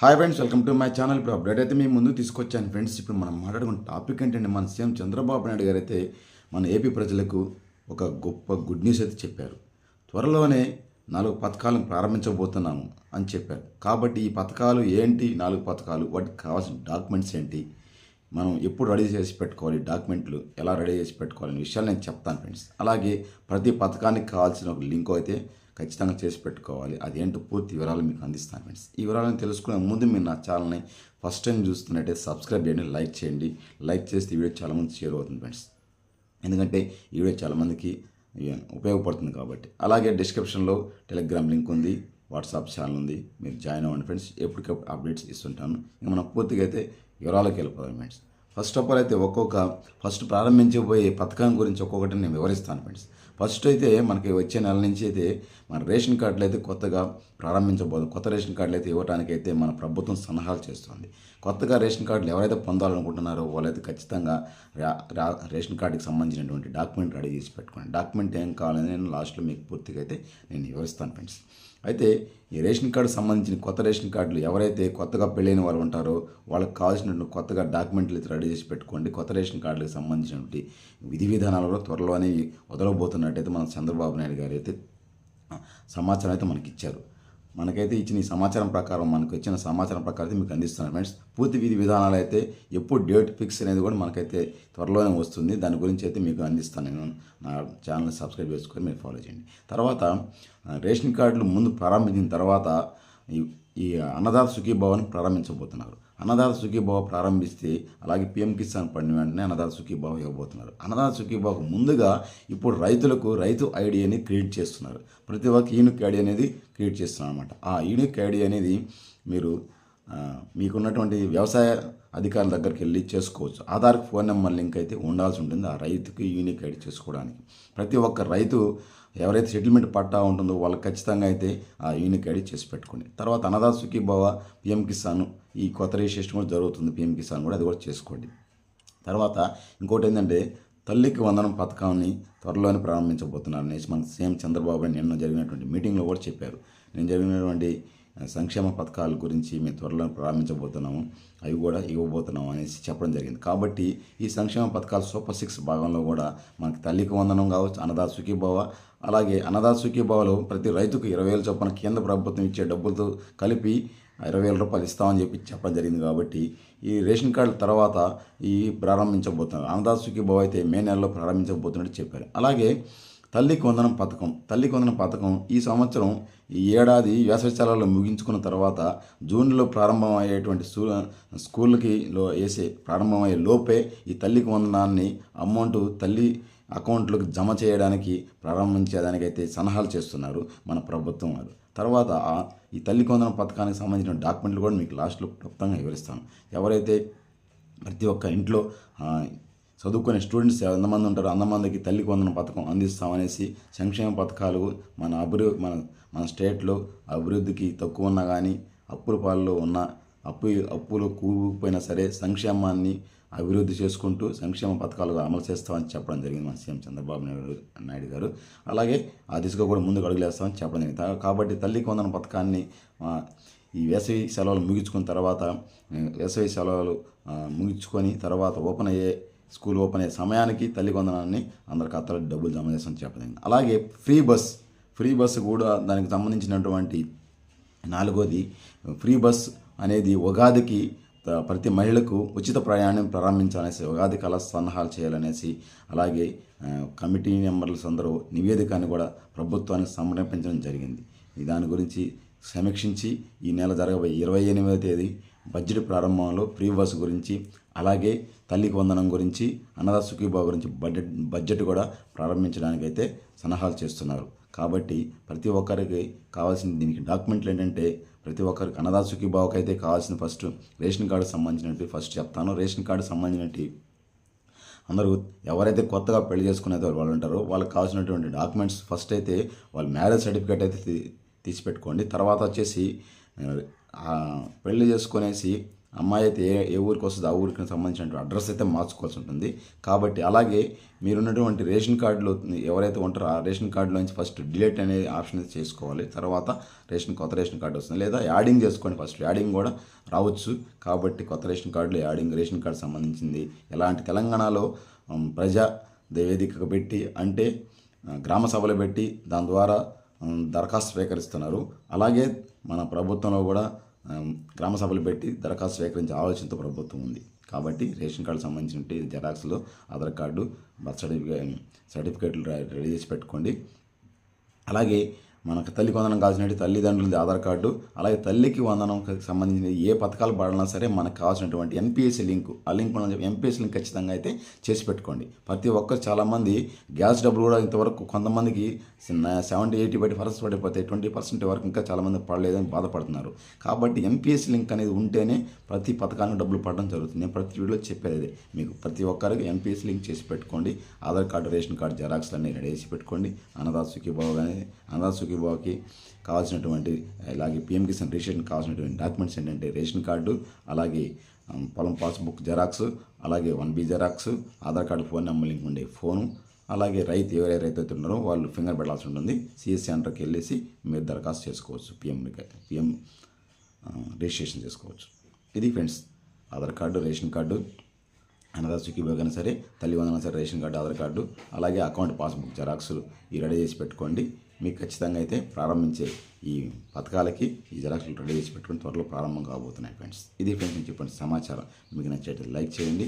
Hi friends welcome to my channel ఇప్పుడు update అయితే మేము ముందు తీసుకొచ్చాను. ఫ్రెండ్స్ ఇప్పుడు మనం మాట్లాడుకున్న టాపిక్ ఏంటంటే మన సీఎం చంద్రబాబు నాయుడు గారు అయితే మన ఏపీ ప్రజలకు ఒక గొప్ప గుడ్ న్యూస్ అయితే చెప్పారు. త్వరలోనే నాలుగు పథకాలను ప్రారంభించబోతున్నాము అని చెప్పారు. కాబట్టి ఈ పథకాలు ఏంటి? నాలుగు పథకాలు వాటికి కావాల్సిన డాక్యుమెంట్స్ ఏంటి? మనం ఎప్పుడు రెడీ చేసి పెట్టుకోవాలి డాక్యుమెంట్లు ఎలా రెడీ చేసి పెట్టుకోవాలనే విషయాలు నేను చెప్తాను ఫ్రెండ్స్. అలాగే ప్రతి పథకానికి కావాల్సిన ఒక లింక్ అయితే ఖచ్చితంగా చేసి పెట్టుకోవాలి. అదేంటో పూర్తి వివరాలు మీకు అందిస్తాను ఫ్రెండ్స్. ఈ వివరాలను తెలుసుకునే ముందు మీరు నా ఛానల్ని ఫస్ట్ టైం చూస్తున్నట్టయితే సబ్స్క్రైబ్ చేయండి లైక్ చేయండి. లైక్ చేస్తే ఈ వీడియో చాలామంది షేర్ అవుతుంది ఫ్రెండ్స్. ఎందుకంటే ఈ వీడియో చాలామందికి ఉపయోగపడుతుంది కాబట్టి. అలాగే డిస్క్రిప్షన్లో టెలిగ్రామ్ లింక్ ఉంది వాట్సాప్ ఛానల్ ఉంది. మీరు జాయిన్ అవ్వండి ఫ్రెండ్స్. ఎప్పటికప్పుడు అప్డేట్స్ ఇస్తుంటాను. ఇంకా మనం పూర్తిగా అయితే వివరాలకు వెళ్ళిపోదాం ఫ్రెండ్స్. ఫస్ట్ ఆఫ్ ఆల్ అయితే ఒక్కొక్క ఫస్ట్ ప్రారంభించబోయే పథకం గురించి ఒక్కొక్కటి నేను వివరిస్తాను ఫ్రెండ్స్. ఫస్ట్ అయితే మనకి వచ్చే నెల నుంచి అయితే మన రేషన్ కార్డులు అయితే కొత్తగా ప్రారంభించబోదు కొత్త రేషన్ కార్డులు అయితే ఇవ్వడానికి అయితే మన ప్రభుత్వం సన్నాహాలు చేస్తుంది. కొత్తగా రేషన్ కార్డులు ఎవరైతే పొందాలనుకుంటున్నారో వాళ్ళైతే ఖచ్చితంగా రా- రేషన్ కార్డుకి సంబంధించినటువంటి డాక్యుమెంట్ రెడీ చేసి పెట్టుకోండి. డాక్యుమెంట్ ఏం కావాలని నేను లాస్ట్లో మీకు పూర్తిగా అయితే నేను వివరిస్తాను ఫ్రెండ్స్. అయితే ఈ రేషన్ కార్డు సంబంధించిన కొత్త రేషన్ కార్డులు ఎవరైతే కొత్తగా పెళ్ళైన వాళ్ళు ఉంటారో వాళ్ళకి కావాల్సినటువంటి కొత్తగా డాక్యుమెంట్లు అయితే రెడీ చేసి పెట్టుకోండి. కొత్త రేషన్ కార్డులకు సంబంధించినటువంటి విధి విధానాలలో త్వరలోనే వదలబోతున్నట్టయితే మన చంద్రబాబు నాయుడు గారు అయితే సమాచారం అయితే మనకి ఇచ్చారు మనకైతే ఇచ్చిన ఈ సమాచారం ప్రకారం మనకు ఇచ్చిన సమాచారం ప్రకారం అయితే మీకు అందిస్తున్నాను ఫ్రెండ్స్. పూర్తి విధి విధానాలు అయితే ఎప్పుడు డేట్ ఫిక్స్ అనేది కూడా మనకైతే త్వరలోనే వస్తుంది. దాని గురించి అయితే మీకు అందిస్తాను నేను. నా ఛానల్ని సబ్స్క్రైబ్ చేసుకొని మీరు ఫాలో చేయండి. తర్వాత రేషన్ కార్డులు ముందు ప్రారంభించిన తర్వాత ఈ ఈ అన్నదాత సుఖీభావాన్ని ప్రారంభించబోతున్నారు. అన్నదాత సుఖీభావ ప్రారంభిస్తే అలాగే పిఎం కిసాన్ పడిన వెంటనే అన్నదాత సుఖీభావ ఇవ్వబోతున్నారు. అన్నదాత సుఖీభావకు ముందుగా ఇప్పుడు రైతులకు రైతు ఐడియాని క్రియేట్ చేస్తున్నారు. ప్రతి ఒక్క యూనిక్ ఐడి అనేది క్రియేట్ చేస్తున్నారు అనమాట ఆ యూనిక్ ఐడి అనేది మీరు మీకున్నటువంటి వ్యవసాయ అధికారుల దగ్గరికి వెళ్ళి చేసుకోవచ్చు. ఆధార్ ఫోన్ నెంబర్ లింక్ అయితే ఉండాల్సి ఉంటుంది. ఆ రైతుకి యూనిక్ ఐడి చేసుకోవడానికి. ప్రతి ఒక్క రైతు ఎవరైతే సెటిల్మెంట్ పట్టా ఉంటుందో వాళ్ళకి ఖచ్చితంగా అయితే ఆ యూనిక్ ఐడి చేసి పెట్టుకోండి. తర్వాత అన్నదాత సుఖీభావ పిఎం కిసాన్ ఈ కొత్త రిజిస్ట్రేషన్ కూడా జరుగుతుంది. పిఎం కిసాన్ కూడా అది కూడా చేసుకోండి. తర్వాత ఇంకోటి ఏంటంటే తల్లికి వందనం పథకాన్ని త్వరలోనే ప్రారంభించబోతున్నారు. అనేసి మన సీఎం చంద్రబాబు నిన్న జరిగినటువంటి మీటింగ్లో కూడా చెప్పారు. నేను జరిగినటువంటి సంక్షేమ పథకాల గురించి మేము త్వరలో ప్రారంభించబోతున్నాము. అవి కూడా ఇవ్వబోతున్నాము అనేసి చెప్పడం జరిగింది. కాబట్టి ఈ సంక్షేమ పథకాల సూపర్ సిక్స్ భాగంలో కూడా మనకి తల్లికి వందనం కావచ్చు అన్నదాత సుఖీభావ అలాగే అన్నదాత సుఖీభావలో ప్రతి రైతుకు ఇరవై వేల చొప్పున కేంద్ర ప్రభుత్వం ఇచ్చే డబ్బులతో కలిపి ఇరవై వేల రూపాయలు ఇస్తామని చెప్పి చెప్పడం జరిగింది. కాబట్టి ఈ రేషన్ కార్డుల తర్వాత ఈ ప్రారంభించబోతున్నారు. అన్నదాత సుఖీభావ అయితే మే నెలలో ప్రారంభించబోతున్నట్టు చెప్పారు. అలాగే తల్లి కొందనం పథకం తల్లి కొందనం పథకం ఈ సంవత్సరం ఈ ఏడాది వేసవిశాలలో ముగించుకున్న తర్వాత జూన్లో ప్రారంభమయ్యేటువంటి స్కూ స్కూల్కి లో వేసే ప్రారంభమయ్యే లోపే ఈ తల్లి కొందనాన్ని అమౌంట్ తల్లి అకౌంట్లకు జమ చేయడానికి ప్రారంభించేదానికైతే సలహాలు చేస్తున్నారు మన ప్రభుత్వం వారు. తర్వాత ఈ తల్లి కొందనం పథకానికి సంబంధించిన డాక్యుమెంట్లు కూడా మీకు లాస్ట్లో క్లుప్తంగా వివరిస్తాను. ఎవరైతే ప్రతి ఒక్క ఇంట్లో చదువుకునే స్టూడెంట్స్ ఎంతమంది ఉంటారో అంతమందికి తల్లికి వందన పథకం అందిస్తామనేసి సంక్షేమ పథకాలు మన అభివృ మన మన స్టేట్లో అభివృద్ధికి తక్కువ ఉన్నా కానీ అప్పుల పాలలో ఉన్న అప్పు అప్పులు కూలిపోయినా సరే సంక్షేమాన్ని అభివృద్ధి చేసుకుంటూ సంక్షేమ పథకాలు అమలు చేస్తామని చెప్పడం జరిగింది మన సీఎం చంద్రబాబు నాయుడు నాయుడు గారు. అలాగే ఆ దిశగా కూడా ముందుకు అడుగులేస్తామని చెప్పడం జరిగింది. కాబట్టి తల్లికి వందన పథకాన్ని ఈ వేసవి సెలవులు ముగించుకున్న తర్వాత వేసవి సెలవులు ముగించుకొని తర్వాత ఓపెన్ అయ్యే స్కూల్ ఓపెన్ అయ్యే సమయానికి తల్లి వందనాన్ని అందరి ఖాతాలో డబ్బులు జమ చేస్తామని చెప్పడం అలాగే ఫ్రీ బస్ ఫ్రీ బస్ కూడా దానికి సంబంధించినటువంటి నాలుగోది ఫ్రీ బస్ అనేది ఉగాదికి ప్రతి మహిళకు ఉచిత ప్రయాణం ప్రారంభించాలనేసి ఉగాది కళ సన్నాహాలు చేయాలనేసి అలాగే కమిటీ మెంబర్లు అందరూ నివేదికను కూడా ప్రభుత్వానికి సమర్పించడం జరిగింది. దాని గురించి సమీక్షించి ఈ నెల జరగబోయే ఇరవై ఎనిమిదో తేదీ బడ్జెట్ ప్రారంభంలో ఫ్రీ బస్ గురించి అలాగే తల్లికి వందనం గురించి అన్నదా సుఖీభావ గురించి బడ్జెట్ బడ్జెట్ కూడా ప్రారంభించడానికైతే సలహాలు చేస్తున్నారు. కాబట్టి ప్రతి ఒక్కరికి కావాల్సిన దీనికి డాక్యుమెంట్లు ఏంటంటే ప్రతి ఒక్కరికి అన్నదా సుఖీభావకి అయితే కావాల్సిన ఫస్ట్ రేషన్ కార్డు సంబంధించినట్టు ఫస్ట్ చెప్తాను. రేషన్ కార్డు సంబంధించినట్టు అందరూ ఎవరైతే కొత్తగా పెళ్ళి చేసుకునేది వాళ్ళు ఉంటారో వాళ్ళకి కావాల్సినటువంటి డాక్యుమెంట్స్ ఫస్ట్ అయితే వాళ్ళ మ్యారేజ్ సర్టిఫికేట్ అయితే తీసిపెట్టుకోండి. తర్వాత వచ్చేసి పెళ్ళి చేసుకునేసి అమ్మాయి అయితే ఏ ఏ ఊరికి వస్తుంది ఆ ఊరికి సంబంధించిన అడ్రస్ అయితే మార్చుకోవాల్సి ఉంటుంది. కాబట్టి అలాగే మీరున్నటువంటి రేషన్ కార్డులో ఎవరైతే ఉంటారో ఆ రేషన్ కార్డులోంచి ఫస్ట్ డిలీట్ అనే ఆప్షన్ అయితే చేసుకోవాలి. తర్వాత రేషన్ కొత్త రేషన్ కార్డు వస్తుంది. లేదా యాడింగ్ చేసుకోండి ఫస్ట్. యాడింగ్ కూడా రావచ్చు. కాబట్టి కొత్త రేషన్ కార్డులో యాడింగ్ రేషన్ కార్డు సంబంధించింది. ఎలాంటి తెలంగాణలో ప్రజా వేదికకు పెట్టి అంటే గ్రామ సభలు పెట్టి దాని ద్వారా దరఖాస్తు స్వీకరిస్తున్నారు. అలాగే మన ప్రభుత్వంలో కూడా గ్రామ సభలు పెట్టి దరఖాస్తు స్వీకరించే ఆలోచనతో ప్రభుత్వం ఉంది. కాబట్టి రేషన్ కార్డు సంబంధించిన జెరాక్స్లో ఆధార్ కార్డు బర్త్ సర్టిఫికేట్ సర్టిఫికేట్లు రెడీ చేసి పెట్టుకోండి. అలాగే మనకు తల్లి వందనం కావాల్సినటువంటి తల్లిదండ్రులది ఆధార్ కార్డు అలాగే తల్లికి వందనం సంబంధించిన ఏ పథకాలు పడాలన్నా సరే మనకు కావాల్సినటువంటి ఎన్పిఎస్సి లింక్ ఆ లింక్ మనం ఎన్పిఎస్ లింక్ ఖచ్చితంగా అయితే చేసి పెట్టుకోండి. ప్రతి ఒక్కరు చాలామంది గ్యాస్ డబ్బులు కూడా ఇంతవరకు కొంతమందికి సెవెంటీ ఎయిటీ బయట పర్సెంట్ పడిపోతే ట్వంటీ పర్సెంట్ వరకు ఇంకా చాలామంది పడలేదని బాధపడుతున్నారు. కాబట్టి ఎంపీఎస్ లింక్ అనేది ఉంటేనే ప్రతి పథకానికి డబ్బులు పడడం జరుగుతుంది. నేను ప్రతి వీడియోలో చెప్పేది అదే. మీకు ప్రతి ఒక్కరికి ఎంపీఎస్ లింక్ చేసి పెట్టుకోండి. ఆధార్ కార్డు రేషన్ కార్డు జెరాక్స్లు అన్నీ రెడీ చేసి పెట్టుకోండి. అన్నదాసుకి సుఖీబాబు కానీ అన్నదాత సుఖీబాబుకి కావాల్సినటువంటి అలాగే పిఎం కిసాన్ రిజిస్ట్రేషన్ కావాల్సినటువంటి డాక్యుమెంట్స్ ఏంటంటే రేషన్ కార్డు అలాగే పొలం పాస్బుక్ జెరాక్స్ అలాగే one B xerox Aadhaar card phone number link ఉండే ఫోను అలాగే రైతు ఎవరైతే రైతు ఉన్నారో వాళ్ళు ఫింగర్ పెట్టాల్సి ఉంటుంది. సిఎస్సి సెంటర్కి వెళ్ళేసి మీరు దరఖాస్తు చేసుకోవచ్చు. పిఎం పిఎం రిజిస్ట్రేషన్ చేసుకోవచ్చు. ఇది friends Aadhaar card ration card అనదా సుఖీభోగైనా సరే తల్లి వందన సరే రేషన్ కార్డు ఆధార్ కార్డు అలాగే అకౌంట్ పాస్బుక్ జెరాక్స్ ఈ రెడీ చేసి పెట్టుకోండి. మీకు ఖచ్చితంగా అయితే ప్రారంభించే ఈ పథకాలకి ఈ జెరాక్స్లు రెడీ చేసి పెట్టుకుని త్వరలో ప్రారంభం కాబోతున్నాయి ఫ్రెండ్స్. ఇది ఫ్రెండ్స్ నేను చెప్పండి సమాచారం. మీకు నచ్చేటట్టు లైక్ చేయండి.